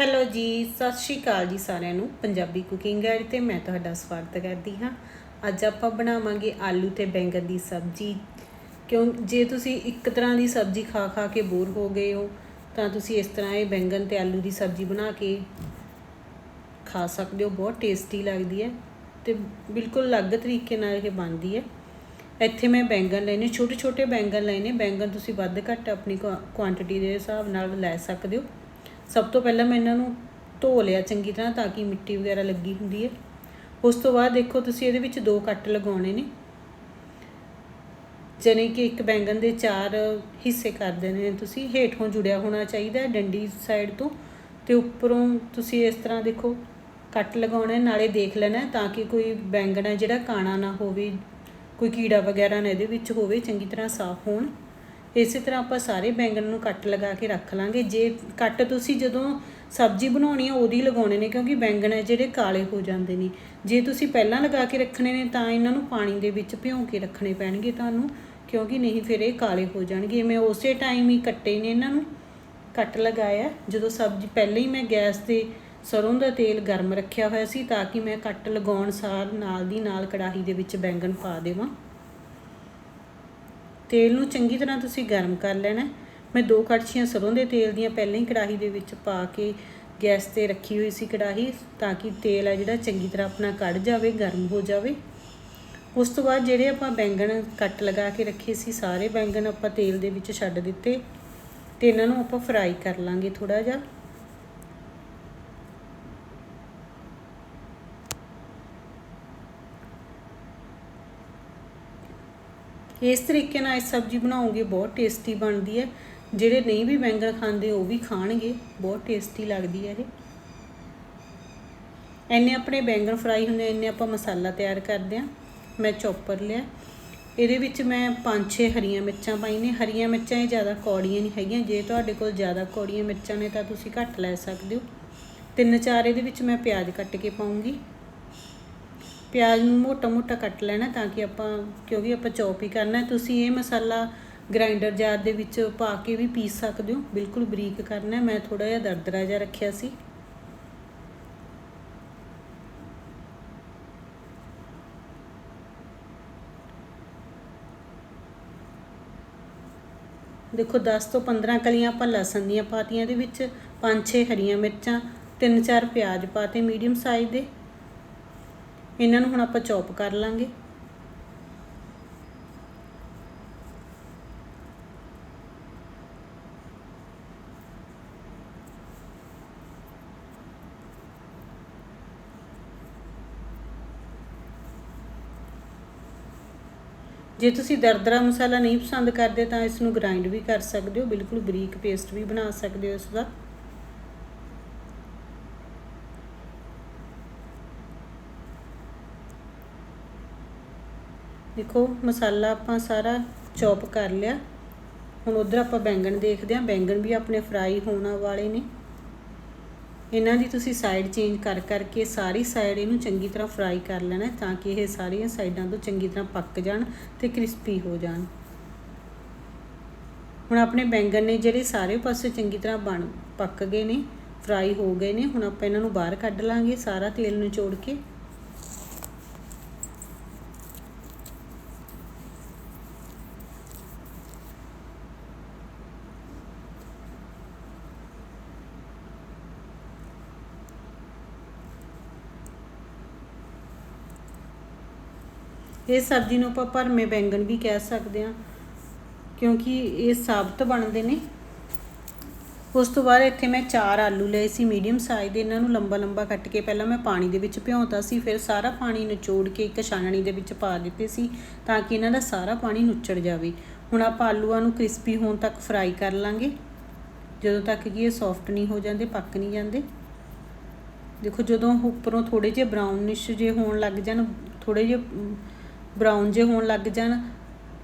Hello ਜੀ, ਸਤਿ ਸ਼੍ਰੀ ਅਕਾਲ ਜੀ ਸਾਰਿਆਂ ਨੂੰ, ਪੰਜਾਬੀ ਕੁਕਿੰਗ ਗਾਈਡ ਤੇ ਮੈਂ ਤੁਹਾਡਾ ਸਵਾਗਤ ਕਰਦੀ ਹਾਂ। ਅੱਜ ਆਪਾਂ ਬਣਾਵਾਂਗੇ ਆਲੂ ਤੇ ਬੈਂਗਣ ਦੀ ਸਬਜ਼ੀ। ਕਿਉਂ, ਜੇ ਤੁਸੀਂ ਇੱਕ ਤਰ੍ਹਾਂ ਦੀ ਸਬਜ਼ੀ ਖਾ ਖਾ ਕੇ ਬੋਰ ਹੋ ਗਏ ਹੋ, ਤਾਂ ਤੁਸੀਂ ਇਸ ਤਰ੍ਹਾਂ ਇਹ ਬੈਂਗਣ ਤੇ ਆਲੂ ਦੀ ਸਬਜ਼ੀ ਬਣਾ ਕੇ ਖਾ ਸਕਦੇ ਹੋ, ਬਹੁਤ ਟੇਸਟੀ ਲੱਗਦੀ ਹੈ ਤੇ ਬਿਲਕੁਲ ਅਲੱਗ ਤਰੀਕੇ ਨਾਲ ਇਹ ਬਣਦੀ ਹੈ। ਇੱਥੇ ਮੈਂ ਬੈਂਗਣ ਲਏ ਛੋਟੇ ਛੋਟੇ ਬੈਂਗਣ ਲਏ ਨੇ ਬੈਂਗਣ ਤੁਸੀਂ ਵੱਧ ਘੱਟ ਆਪਣੀ ਕੁਆਂਟੀਟੀ ਦੇ ਹਿਸਾਬ ਨਾਲ ਲੈ ਸਕਦੇ ਹੋ। ਸਭ ਤੋਂ ਪਹਿਲਾਂ ਮੈਂ ਇਹਨਾਂ ਨੂੰ ਧੋ ਲਿਆ ਚੰਗੀ ਤਰ੍ਹਾਂ ਤਾਂ ਕਿ ਮਿੱਟੀ ਵਗੈਰਾ ਲੱਗੀ ਹੁੰਦੀ ਹੈ। ਉਸ ਤੋਂ ਬਾਅਦ ਦੇਖੋ ਤੁਸੀਂ ਇਹਦੇ ਵਿੱਚ ਦੋ ਕੱਟ ਲਗਾਉਣੇ ਨੇ। ਜਾਣੀ ਕਿ ਇੱਕ ਬੈਂਗਣ ਦੇ ਚਾਰ ਹਿੱਸੇ ਕਰ ਦੇਣੇ ਨੇ ਤੁਸੀਂ। ਹੇਠੋਂ ਜੁੜਿਆ ਹੋਣਾ ਚਾਹੀਦਾ ਡੰਡੀ ਸਾਈਡ ਤੋਂ। ਤੇ ਉੱਪਰੋਂ ਤੁਸੀਂ ਇਸ ਤਰ੍ਹਾਂ ਦੇਖੋ ਕੱਟ ਲਗਾਉਣਾ ਨਾਲੇ ਦੇਖ ਲੈਣਾ ਤਾਂ ਕਿ ਕੋਈ ਬੈਂਗਣ ਹੈ ਜਿਹੜਾ ਕਾਣਾ ਨਾ ਹੋਵੇ, ਕੋਈ ਕੀੜਾ ਵਗੈਰਾ ਨਾ ਇਹਦੇ ਵਿੱਚ ਹੋਵੇ, ਚੰਗੀ ਤਰ੍ਹਾਂ ਸਾਫ਼ ਹੋਣ। ਇਸੇ ਤਰ੍ਹਾਂ ਆਪਾਂ ਸਾਰੇ ਬੈਂਗਣ ਨੂੰ ਕੱਟ ਲਗਾ ਕੇ ਰੱਖ ਲਾਂਗੇ। ਜੇ ਕੱਟ ਤੁਸੀਂ ਜਦੋਂ ਸਬਜ਼ੀ ਬਣਾਉਣੀ ਆ, ਉਹਦੀ ਲਗਾਉਣੇ ਨੇ, ਕਿਉਂਕਿ ਬੈਂਗਣ ਹੈ ਜਿਹੜੇ ਕਾਲੇ ਹੋ ਜਾਂਦੇ ਨੇ। ਜੇ ਤੁਸੀਂ ਪਹਿਲਾਂ ਲਗਾ ਕੇ ਰੱਖਣੇ ਨੇ, ਤਾਂ ਇਹਨਾਂ ਨੂੰ ਪਾਣੀ ਦੇ ਵਿੱਚ ਭਿਉਂ ਕੇ ਰੱਖਣੇ ਪੈਣਗੇ ਤੁਹਾਨੂੰ, ਕਿਉਂਕਿ ਨਹੀਂ ਫਿਰ ਇਹ ਕਾਲੇ ਹੋ ਜਾਣਗੇ। ਮੈਂ ਉਸੇ ਟਾਈਮ ਹੀ ਕੱਟੇ ਨੇ ਇਹਨਾਂ ਨੂੰ, ਕੱਟ ਲਗਾਇਆ। ਜਦੋਂ ਸਬਜ਼ੀ, ਪਹਿਲਾਂ ਹੀ ਮੈਂ ਗੈਸ ਤੇ ਸਰੋਂ ਦਾ ਤੇਲ ਗਰਮ ਰੱਖਿਆ ਹੋਇਆ ਸੀ, ਤਾਂ ਕਿ ਮੈਂ ਕੱਟ ਲਗਾਉਣ ਸਾਰ ਨਾਲ ਦੀ ਨਾਲ ਕੜਾਹੀ ਦੇ ਵਿੱਚ ਬੈਂਗਣ ਪਾ ਦੇਵਾਂ। ਤੇਲ ਨੂੰ ਚੰਗੀ ਤਰ੍ਹਾਂ ਤੁਸੀਂ ਗਰਮ ਕਰ ਲੈਣਾ ਮੈਂ ਦੋ ਕੜਛੀਆਂ ਸਰੋਂ ਦੇ ਤੇਲ ਦੀਆਂ ਪਹਿਲਾਂ ਹੀ ਕੜਾਹੀ ਦੇ ਵਿੱਚ ਪਾ ਕੇ ਗੈਸ ਤੇ ਰੱਖੀ ਹੋਈ ਸੀ ਕੜਾਹੀ, ਤਾਂ ਕਿ ਤੇਲ ਆ ਜਿਹੜਾ ਚੰਗੀ ਤਰ੍ਹਾਂ ਆਪਣਾ ਕੱਢ ਜਾਵੇ, ਗਰਮ ਹੋ ਜਾਵੇ। ਉਸ ਤੋਂ ਬਾਅਦ ਜਿਹੜੇ ਆਪਾਂ ਬੈਂਗਣ ਕੱਟ ਲਗਾ ਕੇ ਰੱਖੇ ਸੀ, ਸਾਰੇ ਬੈਂਗਣ ਆਪਾਂ ਤੇਲ ਦੇ ਵਿੱਚ ਛੱਡ ਦਿੱਤੇ ਤੇ ਇਹਨਾਂ ਨੂੰ ਆਪਾਂ ਫਰਾਈ ਕਰ ਲਾਂਗੇ ਥੋੜਾ ਜਿਹਾ। ਇਸ ਤਰੀਕੇ ਨਾਲ ਇਹ ਸਬਜ਼ੀ ਬਣਾਉਂਗੇ, ਬਹੁਤ ਟੇਸਟੀ ਬਣਦੀ ਹੈ। ਜਿਹੜੇ ਨਹੀਂ ਵੀ ਬੈਂਗਣ ਖਾਂਦੇ, ਉਹ ਵੀ ਖਾਣਗੇ। ਬਹੁਤ ਟੇਸਟੀ ਲੱਗਦੀ ਹੈ ਇਹ। ਐਨੇ ਆਪਣੇ ਬੈਂਗਣ ਫਰਾਈ ਹੁੰਦੇ ਐਨੇ ਆਪਾਂ ਮਸਾਲਾ ਤਿਆਰ ਕਰਦੇ ਆ ਮੈਂ ਚੌਪਰ ਲਿਆ। ਇਹਦੇ ਵਿੱਚ ਮੈਂ 5-6 ਹਰੀਆਂ ਮਿਰਚਾਂ ਪਾਈ ਨੇ। ਹਰੀਆਂ ਮਿਰਚਾਂ ਇਹ ਜ਼ਿਆਦਾ ਕੌੜੀਆਂ ਨਹੀਂ ਹੈਗੀਆਂ। ਜੇ ਤੁਹਾਡੇ ਕੋਲ ਜ਼ਿਆਦਾ ਕੌੜੀਆਂ ਮਿਰਚਾਂ ਨੇ ਤਾਂ ਤੁਸੀਂ ਘੱਟ ਲੈ ਸਕਦੇ ਹੋ। ਤਿੰਨ ਚਾਰ ਇਹਦੇ ਵਿੱਚ ਮੈਂ ਪਿਆਜ਼ ਕੱਟ ਕੇ ਪਾਉਂਗੀ। ਪਿਆਜ਼ ਨੂੰ ਮੋਟਾ-ਮੋਟਾ ਕੱਟ ਲੈਣਾ ਤਾਂ ਕਿ ਆਪਾਂ, ਕਿਉਂਕਿ ਆਪਾਂ ਚੌਪ ਹੀ ਕਰਨਾ ਤੁਸੀਂ ਇਹ ਮਸਾਲਾ ਗ੍ਰਾਈਂਡਰ ਜਾਰ ਦੇ ਵਿੱਚ ਪਾ ਕੇ ਵੀ ਪੀਸ ਸਕਦੇ ਹੋ। ਬਿਲਕੁਲ ਬਰੀਕ ਕਰਨਾ ਮੈਂ ਥੋੜਾ ਜਿਹਾ ਦਰਦਰਾ ਜਿਹਾ ਰੱਖਿਆ ਸੀ। ਦੇਖੋ 10 ਤੋਂ 15 ਕਲੀਆਂ ਆਪਾਂ ਲਸਣ ਦੀਆਂ ਪਾਤੀਆਂ ਦੇ ਵਿੱਚ 5-6 ਹਰੀਆਂ ਮਿਰਚਾਂ 3-4 ਪਿਆਜ਼ ਪਾਤੇ ਮੀਡੀਅਮ ਸਾਈਜ਼ ਦੇ। ਇਹਨਾਂ ਨੂੰ ਹੁਣ ਆਪਾਂ ਚੌਪ ਕਰ ਲਾਂਗੇ। ਜੇ ਤੁਸੀਂ ਦਰਦਰਾ ਮਸਾਲਾ ਨਹੀਂ ਪਸੰਦ ਕਰਦੇ ਤਾਂ ਇਸ ਨੂੰ ਗ੍ਰਾਈਂਡ ਵੀ ਕਰ ਸਕਦੇ ਹੋ, ਬਿਲਕੁਲ ਬਰੀਕ ਪੇਸਟ ਵੀ ਬਣਾ ਸਕਦੇ ਹੋ ਇਸ ਦਾ ਦੇਖੋ, ਮਸਾਲਾ ਆਪਾਂ ਸਾਰਾ ਚੌਪ ਕਰ ਲਿਆ। ਹੁਣ ਉਧਰ ਆਪਾਂ ਬੈਂਗਣ ਦੇਖਦੇ ਹਾਂ। ਬੈਂਗਣ ਵੀ ਆਪਣੇ ਫਰਾਈ ਹੋਣ ਵਾਲੇ ਨੇ। ਇਹਨਾਂ ਦੀ ਤੁਸੀਂ ਸਾਈਡ ਚੇਂਜ ਕਰ ਕਰਕੇ ਸਾਰੀ ਸਾਈਡ ਇਹਨੂੰ ਚੰਗੀ ਤਰ੍ਹਾਂ ਫਰਾਈ ਕਰ ਲੈਣਾ ਤਾਂ ਕਿ ਇਹ ਸਾਰੀਆਂ ਸਾਈਡਾਂ ਤੋਂ ਚੰਗੀ ਤਰ੍ਹਾਂ ਪੱਕ ਜਾਣ ਤੇ ਕ੍ਰਿਸਪੀ ਹੋ ਜਾਣ। ਹੁਣ ਆਪਣੇ ਬੈਂਗਣ ਨੇ ਜਿਹੜੇ ਸਾਰੇ ਪਾਸੇ ਚੰਗੀ ਤਰ੍ਹਾਂ ਬਣ, ਪੱਕ ਗਏ ਨੇ ਫਰਾਈ ਹੋ ਗਏ ਨੇ। ਹੁਣ ਆਪਾਂ ਇਹਨਾਂ ਨੂੰ ਬਾਹਰ ਕੱਢ ਲਾਂਗੇ ਸਾਰਾ ਤੇਲ ਨਿਚੋੜ ਕੇ। ਇਹ ਸਬਜ਼ੀ ਨੂੰ ਆਪਾਂ ਭਰਮੇ ਬੈਂਗਣ ਵੀ ਕਹਿ ਸਕਦੇ ਹਾਂ, ਕਿਉਂਕਿ ਇਹ ਸਾਬਤ ਬਣਦੇ ਨੇ। ਉਸ ਤੋਂ ਬਾਅਦ ਇੱਥੇ ਮੈਂ ਚਾਰ ਆਲੂ ਲਏ ਸੀ ਮੀਡੀਅਮ ਸਾਈਜ਼ ਦੇ, ਇਹਨਾਂ ਨੂੰ ਲੰਬਾ ਲੰਬਾ ਕੱਟ ਕੇ ਪਹਿਲਾਂ ਮੈਂ ਪਾਣੀ ਦੇ ਵਿੱਚ ਭਿਉਂਤਾ ਸੀ, ਫਿਰ ਸਾਰਾ ਪਾਣੀ ਨਿਚੋੜ ਕੇ ਇੱਕ ਛਾਣਣੀ ਦੇ ਵਿੱਚ ਪਾ ਦਿੱਤੇ ਸੀ ਤਾਂ ਕਿ ਇਹਨਾਂ ਦਾ ਸਾਰਾ ਪਾਣੀ ਨੁੱਚੜ ਜਾਵੇ। ਹੁਣ ਆਪਾਂ ਆਲੂਆਂ ਨੂੰ ਕ੍ਰਿਸਪੀ ਹੋਣ ਤੱਕ ਫਰਾਈ ਕਰ ਲਾਂਗੇ। ਜਦੋਂ ਤੱਕ ਕਿ ਇਹ ਸੌਫਟ ਨਹੀਂ ਹੋ ਜਾਂਦੇ, ਪੱਕ ਨਹੀਂ ਜਾਂਦੇ। ਦੇਖੋ ਜਦੋਂ ਉੱਪਰੋਂ ਥੋੜੇ ਜਿਹੇ ਬ੍ਰਾਊਨਿਸ਼ ਜੇ ਹੋਣ ਲੱਗ ਜਾਣ ਥੋੜੇ ਜਿਹੇ ਬਰਾਊਨ ਜੇ ਹੋਣ ਲੱਗ ਜਾਣ,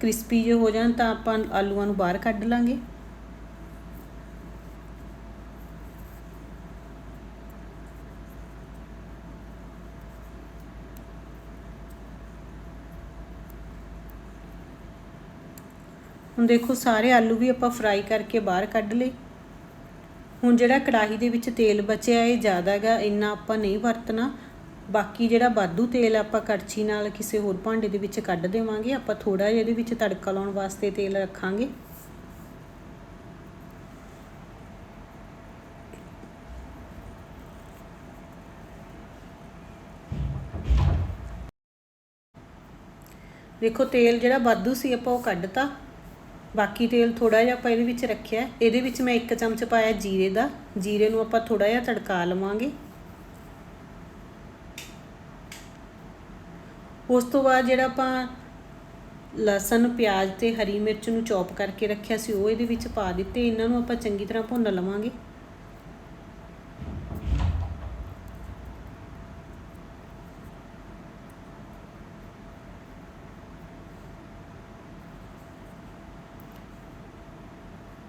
ਕ੍ਰਿਸਪੀ ਜੇ ਹੋ ਜਾਣ, ਤਾਂ ਆਪਾਂ ਆਲੂਆਂ ਨੂੰ ਬਾਹਰ ਕੱਢ ਲਾਂਗੇ। ਹੁਣ ਦੇਖੋ, ਸਾਰੇ ਆਲੂ ਵੀ ਆਪਾਂ ਫਰਾਈ ਕਰਕੇ ਬਾਹਰ ਕੱਢ ਲਏ। ਹੁਣ ਜਿਹੜਾ ਕੜਾਹੀ ਦੇ ਵਿੱਚ ਤੇਲ ਬਚਿਆ, ਇਹ ਜ਼ਿਆਦਾ ਹੈਗਾ, ਇੰਨਾ ਆਪਾਂ ਨਹੀਂ ਵਰਤਣਾ। ਬਾਕੀ ਜਿਹੜਾ ਵਾਧੂ ਤੇਲ ਆਪਾਂ ਕੜਛੀ ਨਾਲ ਕਿਸੇ ਹੋਰ ਭਾਂਡੇ ਦੇ ਵਿੱਚ ਕੱਢ ਦੇਵਾਂਗੇ। ਆਪਾਂ ਥੋੜਾ ਜਿਹਾ ਇਹਦੇ ਵਿੱਚ ਤੜਕਾ ਲਾਉਣ ਵਾਸਤੇ ਤੇਲ ਰੱਖਾਂਗੇ। ਦੇਖੋ, ਤੇਲ ਜਿਹੜਾ ਵਾਧੂ ਸੀ, ਆਪਾਂ ਉਹ ਕੱਢਤਾ। ਬਾਕੀ ਤੇਲ ਥੋੜਾ ਜਿਹਾ ਆਪਾਂ ਇਹਦੇ ਵਿੱਚ ਰੱਖਿਆ। ਇਹਦੇ ਵਿੱਚ ਮੈਂ 1 ਚਮਚ ਪਾਇਆ ਜੀਰੇ ਦਾ। ਜੀਰੇ ਨੂੰ ਆਪਾਂ ਥੋੜਾ ਜਿਹਾ ਤੜਕਾ ਲਵਾਂਗੇ। ਉਸ ਤੋਂ ਬਾਅਦ ਜਿਹੜਾ ਆਪਾਂ ਲਸਣ, ਪਿਆਜ਼ ਤੇ ਹਰੀ ਮਿਰਚ ਨੂੰ ਚੌਪ ਕਰਕੇ ਰੱਖਿਆ ਸੀ, ਉਹ ਇਹਦੇ ਵਿੱਚ ਪਾ ਦਿੱਤੇ। ਇਹਨਾਂ ਨੂੰ ਆਪਾਂ ਚੰਗੀ ਤਰ੍ਹਾਂ ਭੁੰਨ ਲਵਾਂਗੇ।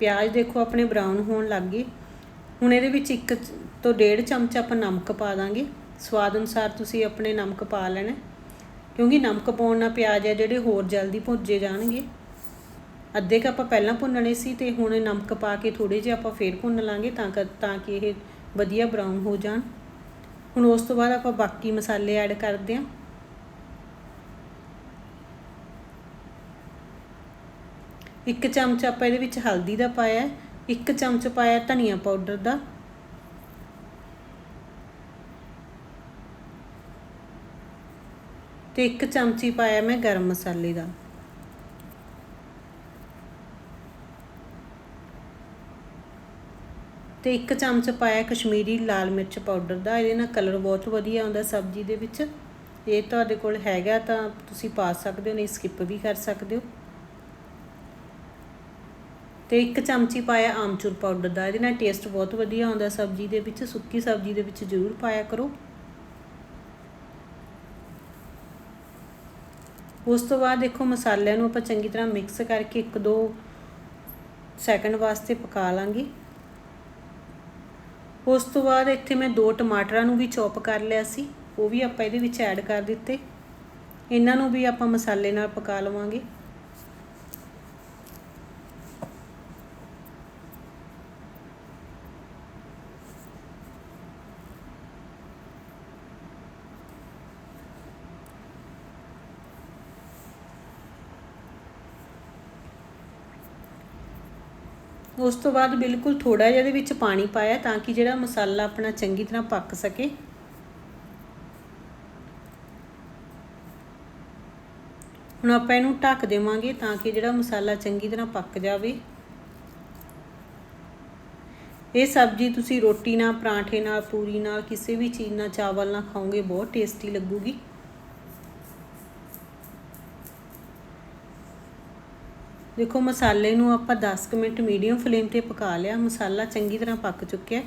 ਪਿਆਜ਼ ਦੇਖੋ ਆਪਣੇ ਬਰਾਊਨ ਹੋਣ ਲੱਗ ਗਏ। ਹੁਣ ਇਹਦੇ ਵਿੱਚ ਇੱਕ ਤੋਂ ਡੇਢ ਚਮਚ ਆਪਾਂ ਨਮਕ ਪਾ ਦਾਂਗੇ। ਸਵਾਦ ਅਨੁਸਾਰ ਤੁਸੀਂ ਆਪਣੇ ਨਮਕ ਪਾ ਲੈਣਾ। ਕਿਉਂਕਿ ਨਮਕ ਪਾਉਣ ਨਾਲ ਪਿਆਜ਼ ਹੈ ਜਿਹੜੇ ਹੋਰ ਜਲਦੀ ਭੁੱਜੇ ਜਾਣਗੇ। ਅੱਧੇ ਕ ਆਪਾਂ ਪਹਿਲਾਂ ਭੁੰਨਣੇ ਸੀ ਤੇ ਹੁਣ ਨਮਕ ਪਾ ਕੇ ਥੋੜੇ ਜਿਹਾ ਆਪਾਂ ਫੇਰ ਭੁੰਨ ਲਾਂਗੇ ਤਾਂ ਕਿ ਤਾਂ ਕਿ ਇਹ ਵਧੀਆ ਬਰਾਊਨ ਹੋ ਜਾਣ। ਹੁਣ ਉਸ ਤੋਂ ਬਾਅਦ ਆਪਾਂ ਬਾਕੀ ਮਸਾਲੇ ਐਡ ਕਰਦੇ ਹਾਂ। ਇੱਕ ਚਮਚ ਆਪਾਂ ਇਹਦੇ ਵਿੱਚ ਹਲਦੀ ਦਾ ਪਾਇਆ, ਇੱਕ ਚਮਚ ਪਾਇਆ ਧਨੀਆ ਪਾਊਡਰ ਦਾ। ਤੇ ਇੱਕ ਚਮਚੀ ਪਾਇਆ ਮੈਂ ਗਰਮ ਮਸਾਲੇ ਦਾ। ਤੇ ਇੱਕ ਚਮਚ ਪਾਇਆ ਕਸ਼ਮੀਰੀ ਲਾਲ ਮਿਰਚ ਪਾਊਡਰ ਦਾ, ਇਹਦੇ ਨਾਲ ਕਲਰ ਬਹੁਤ ਵਧੀਆ ਆਉਂਦਾ ਸਬਜ਼ੀ ਦੇ ਵਿੱਚ। ਇਹ ਤੁਹਾਡੇ ਕੋਲ ਹੈਗਾ ਤਾਂ ਤੁਸੀਂ ਪਾ ਸਕਦੇ ਹੋ, ਨਹੀਂ ਸਕਿਪ ਵੀ ਕਰ ਸਕਦੇ ਹੋ। ਤੇ ਇੱਕ ਚਮਚੀ ਪਾਇਆ ਆਮਚੂਰ ਪਾਊਡਰ ਦਾ, ਇਹਦੇ ਨਾਲ ਟੇਸਟ ਬਹੁਤ ਵਧੀਆ ਆਉਂਦਾ ਸਬਜ਼ੀ ਦੇ ਵਿੱਚ, ਸੁੱਕੀ ਸਬਜ਼ੀ ਦੇ ਵਿੱਚ ਜ਼ਰੂਰ ਪਾਇਆ ਕਰੋ। ਉਸ ਤੋਂ ਬਾਅਦ ਦੇਖੋ ਮਸਾਲਿਆਂ ਨੂੰ ਆਪਾਂ ਚੰਗੀ ਤਰ੍ਹਾਂ ਮਿਕਸ ਕਰਕੇ 1-2 ਸੈਕਿੰਡ ਵਾਸਤੇ ਪਕਾ ਲਾਂਗੇ। ਉਸ ਤੋਂ ਬਾਅਦ ਇੱਥੇ ਮੈਂ ਦੋ ਟਮਾਟਰਾਂ ਨੂੰ ਵੀ ਚੌਪ ਕਰ ਲਿਆ ਸੀ, ਉਹ ਵੀ ਆਪਾਂ ਇਹਦੇ ਵਿੱਚ ਐਡ ਕਰ ਦਿੱਤੇ। ਇਹਨਾਂ ਨੂੰ ਵੀ ਆਪਾਂ ਮਸਾਲੇ ਨਾਲ ਪਕਾ ਲਵਾਂਗੇ। ਉਸ ਤੋਂ ਬਾਅਦ ਬਿਲਕੁਲ ਥੋੜਾ ਜਿਹਾ ਇਹਦੇ ਵਿੱਚ ਪਾਣੀ ਪਾਇਆ ਤਾਂ ਕਿ ਜਿਹੜਾ ਮਸਾਲਾ ਆਪਣਾ ਚੰਗੀ ਤਰ੍ਹਾਂ ਪੱਕ ਸਕੇ। ਹੁਣ ਆਪਾਂ ਇਹਨੂੰ ਢੱਕ ਦੇਵਾਂਗੇ ਤਾਂ ਕਿ ਜਿਹੜਾ ਮਸਾਲਾ ਚੰਗੀ ਤਰ੍ਹਾਂ ਪੱਕ ਜਾਵੇ। ਇਹ ਸਬਜ਼ੀ ਤੁਸੀਂ ਰੋਟੀ ਨਾਲ, ਪਰਾਂਠੇ ਨਾਲ, ਪੂਰੀ ਨਾਲ, ਕਿਸੇ ਵੀ ਚੀਜ਼ ਨਾਲ ਚਾਵਲ ਨਾਲ ਖਾਓਗੇ, ਬਹੁਤ ਟੇਸਟੀ ਲੱਗੂਗੀ। ਦੇਖੋ, ਮਸਾਲੇ ਨੂੰ ਆਪਾਂ 10 ਮਿੰਟ ਮੀਡੀਅਮ ਫਲੇਮ ਤੇ ਪਕਾ ਲਿਆ। ਮਸਾਲਾ ਚੰਗੀ ਤਰ੍ਹਾਂ ਪੱਕ ਚੁੱਕਿਆ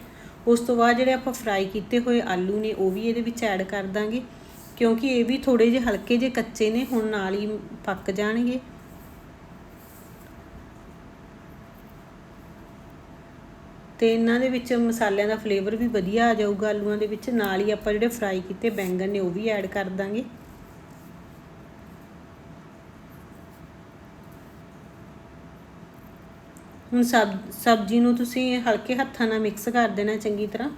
ਉਸ ਤੋਂ ਬਾਅਦ ਜਿਹੜੇ ਆਪਾਂ ਫਰਾਈ ਕੀਤੇ ਹੋਏ ਆਲੂ ਨੇ, ਉਹ ਵੀ ਇਹਦੇ ਵਿੱਚ ਐਡ ਕਰ ਦਾਂਗੇ। ਕਿਉਂਕਿ ਇਹ ਵੀ ਥੋੜੇ ਜਿਹੇ ਹਲਕੇ ਜਿਹੇ ਕੱਚੇ ਨੇ, ਹੁਣ ਨਾਲ ਹੀ ਪੱਕ ਜਾਣਗੇ। ਤੇ ਇਹਨਾਂ ਦੇ ਵਿੱਚ ਮਸਾਲਿਆਂ ਦਾ ਫਲੇਵਰ ਵੀ ਵਧੀਆ ਆ ਜਾਊਗਾ। ਆਲੂਆਂ ਦੇ ਵਿੱਚ ਨਾਲ ਹੀ ਆਪਾਂ ਜਿਹੜੇ ਫਰਾਈ ਕੀਤੇ ਬੈਂਗਣ ਨੇ, ਉਹ ਵੀ ਐਡ ਕਰ ਦਾਂਗੇ। ਹੁਣ ਸਬ, ਸਬਜ਼ੀ ਨੂੰ ਤੁਸੀਂ ਹਲਕੇ ਹੱਥਾਂ ਨਾਲ ਮਿਕਸ ਕਰ ਦੇਣਾ ਚੰਗੀ ਤਰ੍ਹਾਂ।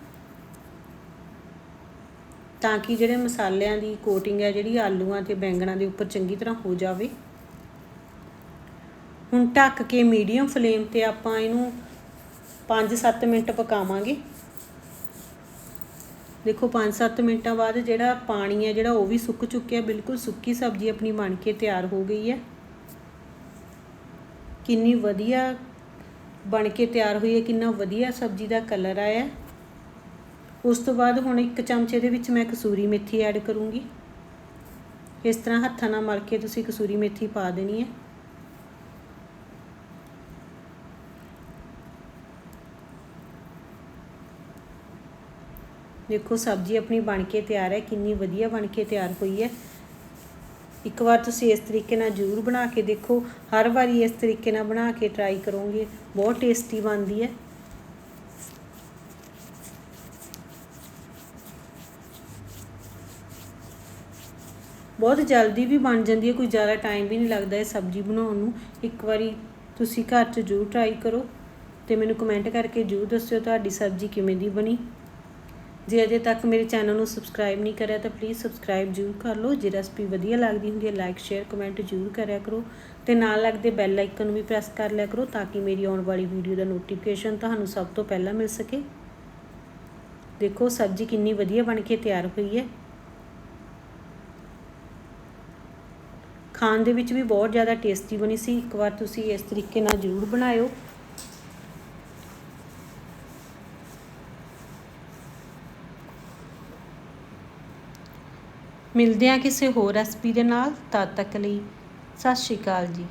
ਤਾਂ ਕਿ ਜਿਹੜੇ ਮਸਾਲਿਆਂ ਦੀ ਕੋਟਿੰਗ ਹੈ, ਜਿਹੜੀ ਆਲੂਆਂ ਤੇ ਬੈਂਗਣਾਂ ਦੇ ਉੱਪਰ ਚੰਗੀ ਤਰ੍ਹਾਂ ਹੋ ਜਾਵੇ। ਹੁਣ ਢੱਕ ਕੇ ਮੀਡੀਅਮ ਫਲੇਮ ਤੇ ਆਪਾਂ ਇਹਨੂੰ 5-7 ਮਿੰਟ ਪਕਾਵਾਂਗੇ। ਦੇਖੋ 5-7 ਮਿੰਟਾਂ ਬਾਅਦ ਜਿਹੜਾ ਪਾਣੀ ਹੈ, ਜਿਹੜਾ ਉਹ ਵੀ ਸੁੱਕ ਚੁੱਕਿਆ, ਬਿਲਕੁਲ ਸੁੱਕੀ ਸਬਜ਼ੀ ਆਪਣੀ ਬਣ ਕੇ ਤਿਆਰ ਹੋ ਗਈ ਹੈ। ਕਿੰਨੀ ਵਧੀਆ ਬਣ ਕੇ ਤਿਆਰ ਹੋਈ ਹੈ, ਕਿੰਨਾ ਵਧੀਆ ਸਬਜ਼ੀ ਦਾ ਕਲਰ ਆਇਆ ਉਸ ਤੋਂ ਬਾਅਦ ਹੁਣ ਇੱਕ ਚਮਚੇ ਦੇ ਵਿੱਚ ਮੈਂ ਕਸੂਰੀ ਮੇਥੀ ਐਡ ਕਰੂੰਗੀ। ਇਸ ਤਰ੍ਹਾਂ ਹੱਥਾਂ ਨਾਲ ਮਲ ਕੇ ਤੁਸੀਂ ਕਸੂਰੀ ਮੇਥੀ ਪਾ ਦੇਣੀ ਹੈ। ਦੇਖੋ, ਸਬਜ਼ੀ ਆਪਣੀ ਬਣ ਕੇ ਤਿਆਰ ਹੈ, ਕਿੰਨੀ ਵਧੀਆ ਬਣ ਕੇ ਤਿਆਰ ਹੋਈ ਹੈ। ਇੱਕ ਵਾਰ ਤੁਸੀਂ ਇਸ ਤਰੀਕੇ ਨਾਲ ਜ਼ਰੂਰ ਬਣਾ ਕੇ ਦੇਖੋ। ਹਰ ਵਾਰੀ ਇਸ ਤਰੀਕੇ ਨਾਲ ਬਣਾ ਕੇ ਟਰਾਈ ਕਰੋਗੇ। ਬਹੁਤ ਟੇਸਟੀ ਬਣਦੀ ਹੈ। ਬਹੁਤ ਜਲਦੀ ਵੀ ਬਣ ਜਾਂਦੀ ਹੈ। ਕੋਈ ਜ਼ਿਆਦਾ ਟਾਈਮ ਵੀ ਨਹੀਂ ਲੱਗਦਾ ਇਹ ਸਬਜ਼ੀ ਬਣਾਉਣ ਨੂੰ। ਇੱਕ ਵਾਰੀ ਤੁਸੀਂ ਘਰ 'ਚ ਜ਼ਰੂਰ ਟਰਾਈ ਕਰੋ ਤੇ ਮੈਨੂੰ ਕਮੈਂਟ ਕਰਕੇ ਜਰੂਰ ਦੱਸਿਓ ਤੁਹਾਡੀ ਸਬਜ਼ੀ ਕਿਵੇਂ ਦੀ ਬਣੀ। ਜੇ ਅਜੇ ਤੱਕ ਮੇਰੇ ਚੈਨਲ ਨੂੰ ਸਬਸਕ੍ਰਾਈਬ ਨਹੀਂ ਕਰਿਆ ਤਾਂ ਪਲੀਜ਼ ਸਬਸਕ੍ਰਾਈਬ ਜਰੂਰ ਕਰ ਲਓ। ਜੇ ਰੈਸਪੀ ਵਧੀਆ ਲੱਗਦੀ ਹੁੰਦੀ ਹੈ ਲਾਈਕ ਸ਼ੇਅਰ ਕਮੈਂਟ ਜਰੂਰ ਕਰਿਆ ਕਰੋ ਤੇ ਨਾਲ ਲੱਗਦੇ ਬੈਲ ਆਈਕਨ ਨੂੰ ਵੀ ਪ੍ਰੈਸ ਕਰ ਲਿਆ ਕਰੋ ਤਾਂ ਕਿ ਮੇਰੀ ਆਉਣ ਵਾਲੀ ਵੀਡੀਓ ਦਾ ਨੋਟੀਫਿਕੇਸ਼ਨ ਤੁਹਾਨੂੰ ਸਭ ਤੋਂ ਪਹਿਲਾਂ ਮਿਲ ਸਕੇ। ਦੇਖੋ, ਸਬਜ਼ੀ ਕਿੰਨੀ ਵਧੀਆ ਬਣ ਕੇ ਤਿਆਰ ਹੋਈ ਹੈ। ਖਾਣ ਦੇ ਵਿੱਚ ਵੀ ਬਹੁਤ ਜ਼ਿਆਦਾ ਟੇਸਟੀ ਬਣੀ ਸੀ। ਇੱਕ ਵਾਰ ਤੁਸੀਂ ਇਸ ਤਰੀਕੇ ਨਾਲ ਜ਼ਰੂਰ ਬਣਾਇਓ। ਮਿਲਦੇ ਹਾਂ ਕਿਸੇ ਹੋਰ ਰੈਸਪੀ ਦੇ ਨਾਲ ਤਦ ਤੱਕ ਲਈ ਸਤਿ ਸ਼੍ਰੀ ਅਕਾਲ ਜੀ।